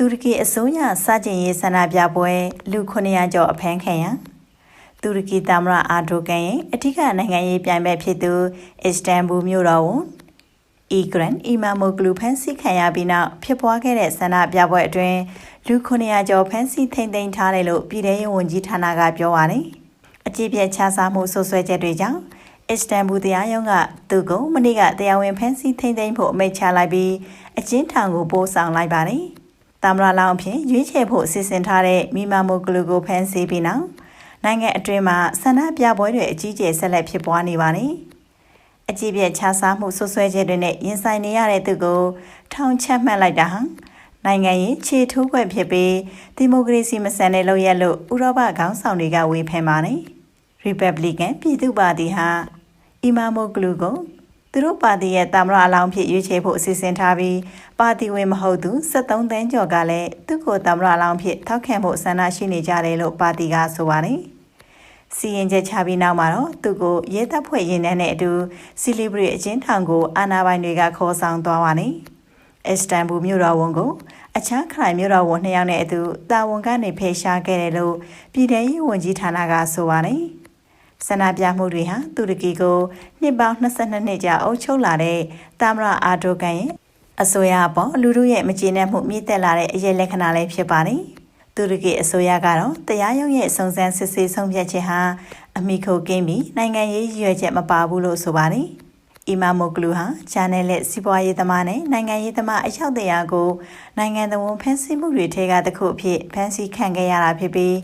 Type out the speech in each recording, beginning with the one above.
တူရကီအစိုးရစကြင်ရေးဆန္ဒပြပွဲလူ900ကျော်အဖမ်းခံရတူရကီသမ္မတအာဒိုကန်ရဲ့အထက်ကနိုင်ငံရေးပြိုင်ဘက်ဖြစ်သူအစ္စတန်ဘူမြို့တော်ဝန်အီဂရန်အီမာမိုဂလူဖန်စီခံရပြီးနောက်ဖြစ်ပွားခဲ့တဲ့ဆန္ဒပြပွဲအတွင်းလူ900ကျော်ဖန်စီထိမ့်သိမ်းထားတယ်လို့ပြည်ထောင်ရေးဝန်ကြီးဌာနကပြောပါတယ်အကြည့်ပြချစားမှုဆွဆွဲချက်တွေကြောင့်အစ္စတန်ဘူတရားရုံးကသူ့ကိုမနေ့ကတရားဝင်ဖန်စီထိမ့်သိမ်းဖို့အမိန့်ချလိုက်ပြီးအကျဉ်းထောင်ကိုပို့ဆောင်လိုက်ပါတယ်။ တာမရာလောင်အဖြစ်ရွေးချယ်ဖို့စီစဉ်ထားတဲ့မိမမိုဂလူကိုဖန်စီပြီးနောက်နိုင်ငံအတွင်းမှာဆန္ဒပြပွဲတွေအကြီးကျယ်ဆက်လက်ဖြစ်ပွားနေပါတယ်။အကြည့်ပြချစားမှုဆွဆွဲချက်တွေနဲ့ရင်ဆိုင်နေရတဲ့သူကိုထောင်ချမှတ်လိုက်တာဟာနိုင်ငံရေးခြေထိုးခွက်ဖြစ်ပြီးဒီမိုကရေစီမဆန်တဲ့လို့ရလို့ဥရောပခေါင်းဆောင်တွေကဝေဖန်ပါတယ်။ Republican ပြည်သူ့ပါတီဟာအီမာမိုဂလူကို သူတို့ပါတီရဲ့တာမရအလောင်းဖြစ်ရွေးချယ်ဖို့အစီအစဉ်ထားပြီးပါတီဝင်မဟုတ်သူ73တန်းကျော်ကလည်းသူ့ကိုတာမရအလောင်းဖြစ်ထောက်ခံဖို့ဆန္ဒရှိနေကြတယ်လို့ပါတီကဆိုပါတယ်။စီရင်ချက်ချပြီးနောက်မှာတော့သူ့ကိုရဲတပ်ဖွဲ့ရင်နှန်းနဲ့အတူစီလီဘရီအချင်းထောင်ကိုအာနာပိုင်တွေကခေါ်ဆောင်သွားပါတယ်။အစ္စတန်ဘူမြို့တော်ဝန်ကိုအခြားခရိုင်မြို့တော်ဝန်နှစ်ယောက်နဲ့အတူတာဝန်ကနေဖေရှားခဲ့တယ်လို့ပြည်ထောင်ရေးဝန်ကြီးဌာနကဆိုပါတယ်။ ဆန္ဒပြမှုတွေဟာတူရကီကိုနှစ်ပေါင်း22နှစ်ကြာအုပ်ချုပ်လာတဲ့တာမရာအာဒိုကန်ရဲ့အစိုးရအပေါ်လူတို့ရဲ့မကျေနပ်မှုမြင့်တက်လာတဲ့အရေးလက္ခဏာလည်းဖြစ်ပါတယ်။တူရကီအစိုးရကတော့တရားရုံးရဲ့စုံစမ်းစစ်ဆေးဆုံးဖြတ်ချက်ဟာအမိခိုကင်းပြီးနိုင်ငံရေးရွေချက်မပါဘူးလို့ဆိုပါတယ်။အီမာမိုကလူဟာဂျာနယ်လက်စီးပွားရေးသမားနဲ့နိုင်ငံရေးသမားအယောက်တရာကိုနိုင်ငံတော်ဖန်ဆီးမှုတွေထဲကတစ်ခုအဖြစ်ဖန်ဆီးခံခဲ့ရတာဖြစ်ပြီး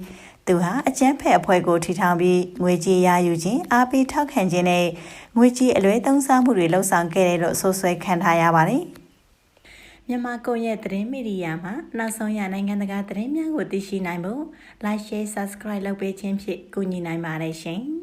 သူဟာအကျန်းဖက်အဖွဲ့ကိုထိထောင်ပြီးငွေကြေးရယူခြင်းအားပေးထောက်ခံခြင်းနဲ့ငွေကြေးအလွဲသုံးစားမှုတွေလှုံ့ဆော်ခဲ့တယ်လို့ဆိုဆွဲခံထားရပါတယ်။မြန်မာကွန်ရက်သတင်းမီဒီယာမှာနောက်ဆုံးရနိုင်ငံတကာသတင်းများကိုသိရှိနိုင်ဖို့ Like Share Subscribe လုပ်ပေးခြင်းဖြင့်ကူညီနိုင်ပါတယ်ရှင်။